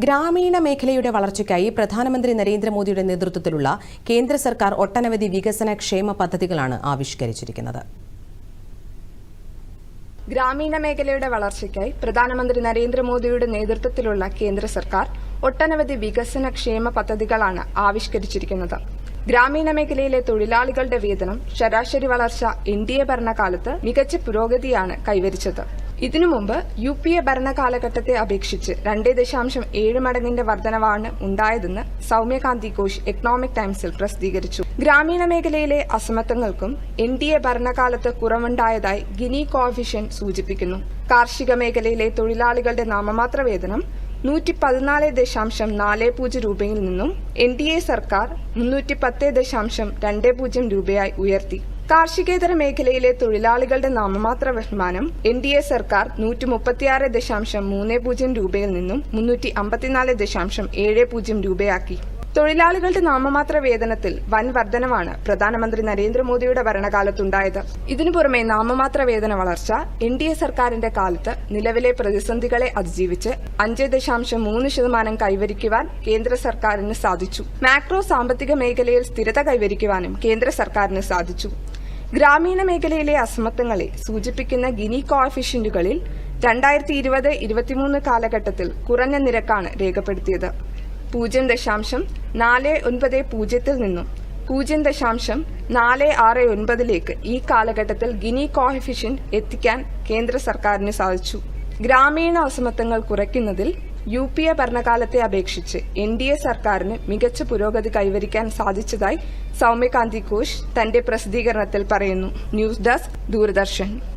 ഗ്രാമീണ മേഖലയുടെ വളർച്ചയ്ക്കായി പ്രധാനമന്ത്രി നരേന്ദ്രമോദിയുടെ നേതൃത്വത്തിലുള്ള കേന്ദ്ര സർക്കാർ ഒട്ടനവധി വികസന ക്ഷേമ പദ്ധതികളാണ് ആവിഷ്കരിച്ചിരിക്കുന്നത്. ഗ്രാമീണ മേഖലയുടെ വളർച്ചയ്ക്കായി പ്രധാനമന്ത്രി നരേന്ദ്രമോദിയുടെ നേതൃത്വത്തിലുള്ള കേന്ദ്ര സർക്കാർ ഒട്ടനവധി വികസന ക്ഷേമ പദ്ധതികളാണ് ആവിഷ്കരിച്ചിരിക്കുന്നത്. ഗ്രാമീണ മേഖലയിലെ തൊഴിലാളികളുടെ വേതനം ശരാശരി വളർച്ച എൻ ഡി എ ഭരണകാലത്ത് മികച്ച പുരോഗതിയാണ് കൈവരിച്ചത്. ഇതിനു മുമ്പ് യു പി എ ഭരണകാലഘട്ടത്തെ അപേക്ഷിച്ച് രണ്ടേ ദശാംശം ഏഴ് മടങ്ങിന്റെ വർധനവാണ് ഉണ്ടായതെന്ന് സൗമ്യകാന്തി ഘോഷ് എക്കണോമിക് ടൈംസിൽ പ്രസിദ്ധീകരിച്ചു. ഗ്രാമീണ മേഖലയിലെ അസമത്വങ്ങൾക്കും എൻ ഡി എ ഭരണകാലത്ത് കുറവുണ്ടായതായി ഗിനി കോഫിഷ്യൻ സൂചിപ്പിക്കുന്നു. കാർഷിക മേഖലയിലെ തൊഴിലാളികളുടെ നാമമാത്ര വേതനം നൂറ്റി പതിനാല് ദശാംശം നാല് പൂജ്യം രൂപയിൽ നിന്നും എൻ ഡി എ സർക്കാർ മുന്നൂറ്റി പത്ത് ദശാംശം രണ്ട് പൂജ്യം രൂപയായി ഉയർത്തി. കാർഷികേതര മേഖലയിലെ തൊഴിലാളികളുടെ നാമമാത്ര ബഹുമാനം എൻ ഡി എ സർക്കാർ നൂറ്റി മുപ്പത്തിയാറ് ദശാംശം മൂന്ന് പൂജ്യം രൂപയിൽ നിന്നും മുന്നൂറ്റി അമ്പത്തിനാല് ദശാംശം ഏഴ് പൂജ്യം രൂപയാക്കി. തൊഴിലാളികളുടെ നാമമാത്ര വേതനത്തിൽ വൻ വർധനമാണ് പ്രധാനമന്ത്രി നരേന്ദ്രമോദിയുടെ ഭരണകാലത്തുണ്ടായത്. ഇതിനു പുറമെ നാമമാത്ര വേതന വളർച്ച എൻ ഡി എ സർക്കാരിന്റെ കാലത്ത് നിലവിലെ പ്രതിസന്ധികളെ അതിജീവിച്ച് അഞ്ച് ദശാംശം മൂന്ന് ശതമാനം കൈവരിക്കുവാൻ കേന്ദ്ര സർക്കാരിന് സാധിച്ചു. മാക്രോ സാമ്പത്തിക മേഖലയിൽ സ്ഥിരത കൈവരിക്കുവാനും കേന്ദ്ര സർക്കാരിന് സാധിച്ചു. ഗ്രാമീണ മേഖലയിലെ അസമത്വങ്ങളെ സൂചിപ്പിക്കുന്ന ഗിനി കോഫിഷ്യന്റുകളിൽ രണ്ടായിരത്തി ഇരുപത് ഇരുപത്തിമൂന്ന് കാലഘട്ടത്തിൽ കുറഞ്ഞ നിരക്കാണ് രേഖപ്പെടുത്തിയത്. പൂജ്യം ദശാംശം നാല് ഒൻപത് പൂജ്യത്തിൽ നിന്നും പൂജ്യം ദശാംശം നാല് ആറ് ഒൻപതിലേക്ക് ഈ കാലഘട്ടത്തിൽ ഗിനി കോഎഫിഷ്യന്റ് എത്തിക്കാൻ കേന്ദ്ര സർക്കാരിന് സാധിച്ചു. ഗ്രാമീണ അസമത്വങ്ങൾ കുറയ്ക്കുന്നതിൽ യു പി എ ഭരണകാലത്തെ അപേക്ഷിച്ച് എൻ ഡി എ സർക്കാരിന് മികച്ച പുരോഗതി കൈവരിക്കാൻ സാധിച്ചതായി സൗമ്യകാന്തി ഘോഷ് തന്റെ പ്രസിദ്ധീകരണത്തിൽ പറയുന്നു. News desk Doordarshan.